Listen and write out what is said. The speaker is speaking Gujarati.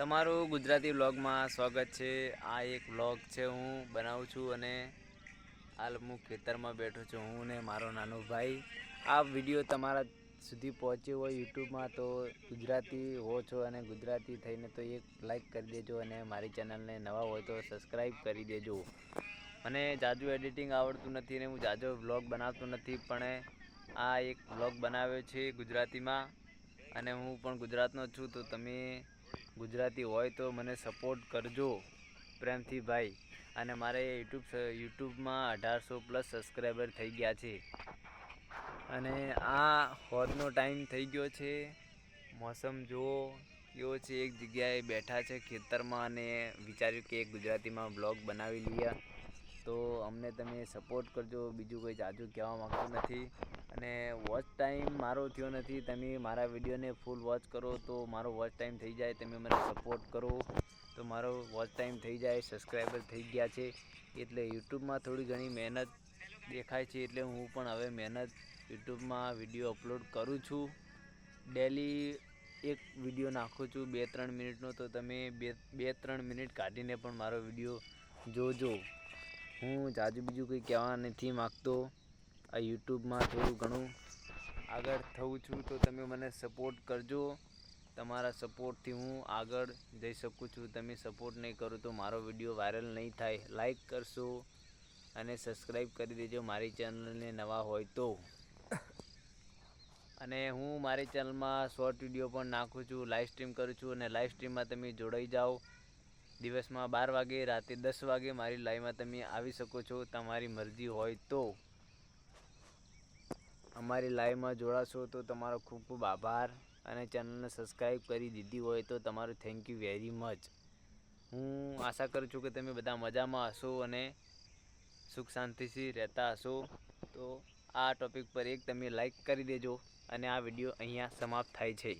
તમારું ગુજરાતી વ્લોગમાં સ્વાગત છે. આ એક વ્લોગ છે હું બનાવું છું અને હાલ હું ખેતરમાં બેઠો છું હું ને મારો નાનો ભાઈ. આ વીડિયો તમારા સુધી પહોંચ્યો હોય યુટ્યુબમાં તો ગુજરાતી હો છો અને ગુજરાતી થઈને તો એક લાઈક કરી દેજો અને મારી ચેનલને નવા હોય તો સબસ્ક્રાઈબ કરી દેજો. મને જાજુ એડિટિંગ આવડતું નથી અને હું જાજો વ્લોગ બનાવતો નથી પણ આ એક વ્લોગ બનાવ્યો છે ગુજરાતીમાં અને હું પણ ગુજરાતનો છું તો તમે ગુજરાતી હોય તો મને સપોર્ટ કરજો, પ્રેમથી ભાઈ. અને મારે યુટ્યુબ યુટ્યુબમાં અઢારસો પ્લસ સબસ્ક્રાઈબર થઈ ગયા છે. અને આ હોદનો ટાઈમ થઈ ગયો છે. મોસમ જુઓ, કેવો છે? એક જગ્યાએ બેઠા છે ખેતરમાં અને વિચાર્યું કે એક ગુજરાતીમાં બ્લોગ બનાવી લઈએ. તો અમને તમે સપોર્ટ કરજો. બીજું કોઈ જાજુ કહેવા માગતું નથી. અને વોચ ટાઈમ મારો થયો નથી. તમે મારા વિડીયોને ફૂલ વોચ કરો તો મારો વોચ ટાઈમ થઈ જાય. તમે મને સપોર્ટ કરો. તો મારો વોચ ટાઈમ થઈ જાય. સબસ્ક્રાઈબર થઈ ગયા છે. એટલે યુટ્યુબમાં થોડી ઘણી મહેનત દેખાય છે. એટલે હું પણ હવે મહેનત યુટ્યુબમાં વીડિયો અપલોડ કરું છું. ડેલી એક વીડિયો નાખું છું બે ત્રણ મિનિટનો. તો તમે બે બે ત્રણ મિનિટ કાઢીને પણ મારો વીડિયો જોજો. હું જાજુ બીજું કંઈ કહેવા નથી માગતો. આ યુટ્યુબમાં થોડું ઘણું આગળ થવું છું તો તમે મને સપોર્ટ કરજો. તમારા સપોર્ટથી હું આગળ જઈ શકું છું. તમે સપોર્ટ નહીં કરો તો મારો વીડિયો વાયરલ નહીં થાય. લાઈક કરશો અને સબસ્ક્રાઈબ કરી દેજો મારી ચેનલને નવા હોય તો. અને હું મારી ચેનલમાં શોર્ટ વીડિયો પણ નાખું છું, લાઈવ સ્ટ્રીમ કરું છું અને લાઈવ સ્ટ્રીમમાં તમે જોડાઈ જાઓ. દિવસમાં બાર વાગે, રાતે દસ વાગે મારી લાઈવમાં તમે આવી શકો છો, તમારી મરજી હોય તો. અમારી લાઈવમાં જોડાશો તો તમારો ખૂબ ખૂબ આભાર અને ચેનલને સબસ્ક્રાઈબ કરી દીધી હોય તો તમારું થેન્ક યુ વેરી મચ. હું આશા કરું છું કે તમે બધા મજામાં હશો અને સુખ શાંતિથી રહેતા હશો. તો આ ટોપિક પર એક તમે લાઈક કરી દેજો અને આ વીડિયો અહીંયા સમાપ્ત થાય છે.